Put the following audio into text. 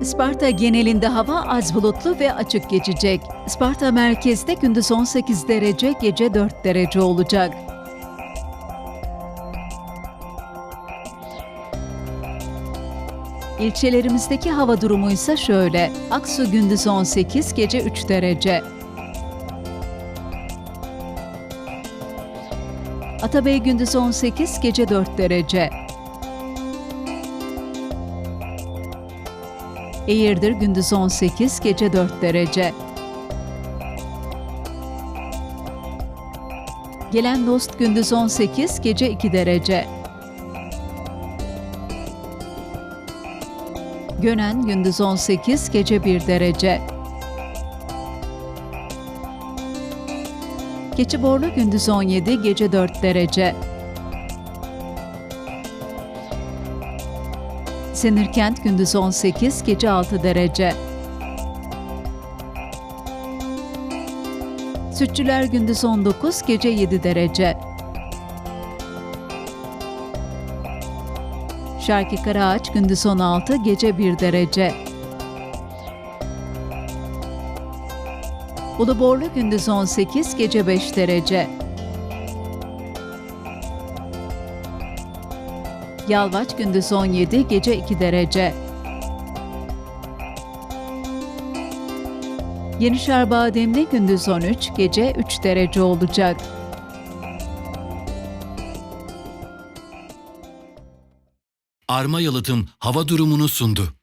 Isparta genelinde hava az bulutlu ve açık geçecek. Isparta merkezde gündüz 18 derece, gece 4 derece olacak. İlçelerimizdeki hava durumu ise şöyle. Aksu gündüz 18, gece 3 derece. Atabey gündüz 18, gece 4 derece. Eğirdir gündüz 18, gece 4 derece. Gelen Dost gündüz 18, gece 2 derece. Gönen gündüz 18, gece 1 derece. Keçiborlu gündüz 17, gece 4 derece. Senirkent gündüz 18, gece 6 derece. Sütçüler gündüz 19, gece 7 derece. Şarkı Karaağaç gündüz 16, gece 1 derece. Uluborlu gündüz 18, gece 5 derece. Yalvaç gündüz 17, gece 2 derece. Yenişehir Bademli gündüz 13, gece 3 derece olacak. Arma Yalıtım hava durumunu sundu.